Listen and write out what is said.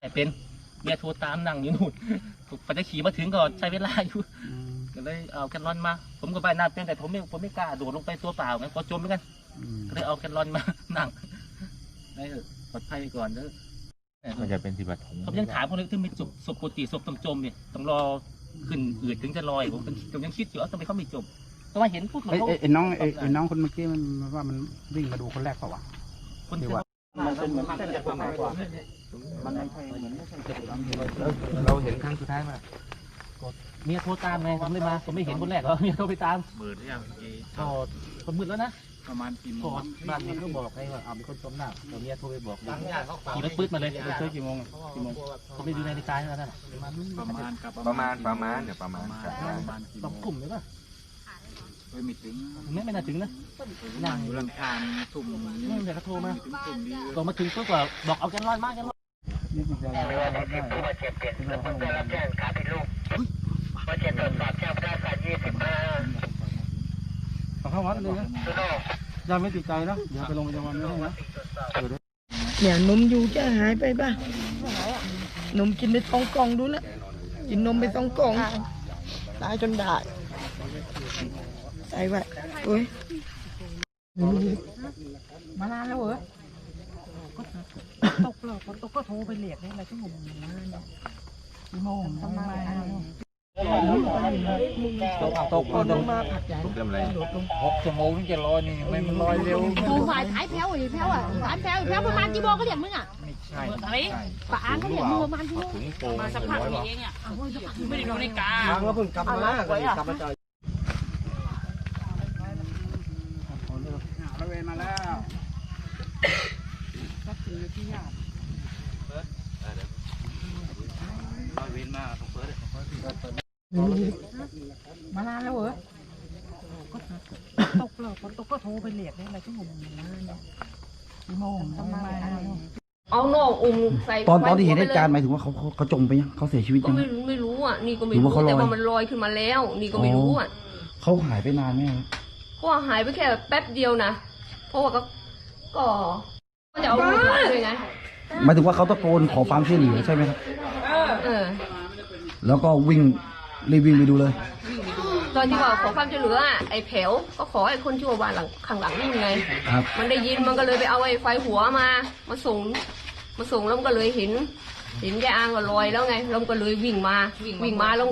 แต่เป็นเมียโทรตามนั่งอยู่นู่นพอจะขี่มาถึงก็ใช้เวลาอยู่ก็เลยเอาแกนลอนมา ผมก็ไปน้ำเป็นแต่ผมไม่ผมไม่กล้าโดดลงไปตัวเปล่าไงกลัวจมเหมือนกันก็เลยเอาแกนลอนมานั่งได้เออปลอดภัยไปก่อนเด้อมันจะเป็นสิบวัตถุผมยังถามเขาเลยถึงไม่จบศพปกติศพต้องจมเนี่ยต้องรอขึ้นอืดถึงจะลอยผมผมยังคิดอยู่ว่าทำไมเขาไม่จมเพราะว่าเห็นพูดเหมือไอ้นเขาไอ้ไอ้น้องไอ้ไอ้น้องคนเมื่อกี้มันมันว่ามันวิ่งมาดูคนแรกเปล่าวะคนดีที่กว่า มันเป็นเหมือนเส้นจากตรงไหนกว่ามันไม่ใช่เหมือนไม่ใช่เจ็บเราเห็นครั้งสุดท้ายมาเมียโทรตามไงผมเลยมาผมไม่เห็นคนแรกหรอกเมียโทรไปตามเบิดหรือยังก็ก็มืดแล้วนะประมาณกี่โมก็งบ้านมันก็บอกไงว่าเอามีคนจมน้ำเดี๋ยวเมียโทรไปบอกขี่รถปื๊ดมาเลยไปช่วยกี่โมงกี่โมงผมไม่ดูนาฬิกาแล้วนั่นน่ะประมาณกับประมาณประมาณเดี๋ยวประมาณประมาณกี่สองโมงกลุ่มเลยป่ะ ไม่ถึงไม่ไม่น่าถึงนะนั่งอยู่ลำคาญทุ่มนี่เดี๋ยวเขาโทรมาถึงทุ่มดีก็มาถึงปุ๊บก็บอกเอาแกนลอยมาแกนลอยนี่จริงๆเราได้ได้ได้เอาเข้าวัดเลยนะยังไม่ติดใจนะเดี๋ยวไปลงประจำวันไม่ให้นะเดี๋ยวนมอยู่จะหายไปป่ะนมกินไปสองกล่องดูแล้วกินนมไปสองกล่องตายจนได้ ใส่ไว้โอ้ยมานานแล้วเหรอตกหรอกตกก็โทรไปเรียกได้อะไรที่ผมกี่โมงประมาณตกคนลงมาผัดใหญ่เริ่มอะไรหกชั่วโมงจะลอยนี่ไม่มันลอยเร็วกูฝ่ายท้ายแพ้วอีกแพ้วอะสามแพ้วอีกแพ้วประมาณกี่โมงก็เรียกมึงอะไม่ใช่ปะอางก็เรียกมึงประมาณกี่โมงถึงโปมาสักพักนี้เองอะไม่ได้ดูในกาทางก็เพิ่งกลับมาก็กลับมาจอย ระเวนมาแล้วมานานแล้วเหรอตกหรอกตกก็โทรไปเรียกได้อะไรที่ผมกี่โมงประมาณเอานอกอุ้มใส่ตอนตอนที่เห็นไฟเหตุการณ์หมายถึงว่าเขาเขาเขาจมไปยังเขาเสียชีวิตก็ยังไม่รู้ไม่รู้อะนี่ก็ไม่หรือรู้ว่าเขาลอยแต่ว่ามันลอยขึ้นมาแล้ว นี่ก็ไม่รู้อะเขาหายไปนานไหมครับก็หายไปแค่แป๊บเดียวนะ เพราะว่าก็ก็ก็จะเอาลูกมาด้วยไงหมายถึงว่าเขาตะโกนขอความช่วยเหลือใช่ไหมครับ เออ แล้วก็วิ่งรีบวิ่งไปดูเลย ตอนที่ว่าขอความช่วยเหลืออะไอ้แผวก็ขอไอ้คนที่ว่าบ้านหลังข้างหลังนี่ไง ครับ มันได้ยินมันก็เลยไปเอาไอ้ไฟหัวมา มาส่ง มาส่งแล้วมันก็เลยเห็น เห็นยายอางก็ลอยแล้วไงแล้วมันก็เลยวิ่งมา วิ่งมาแล้ว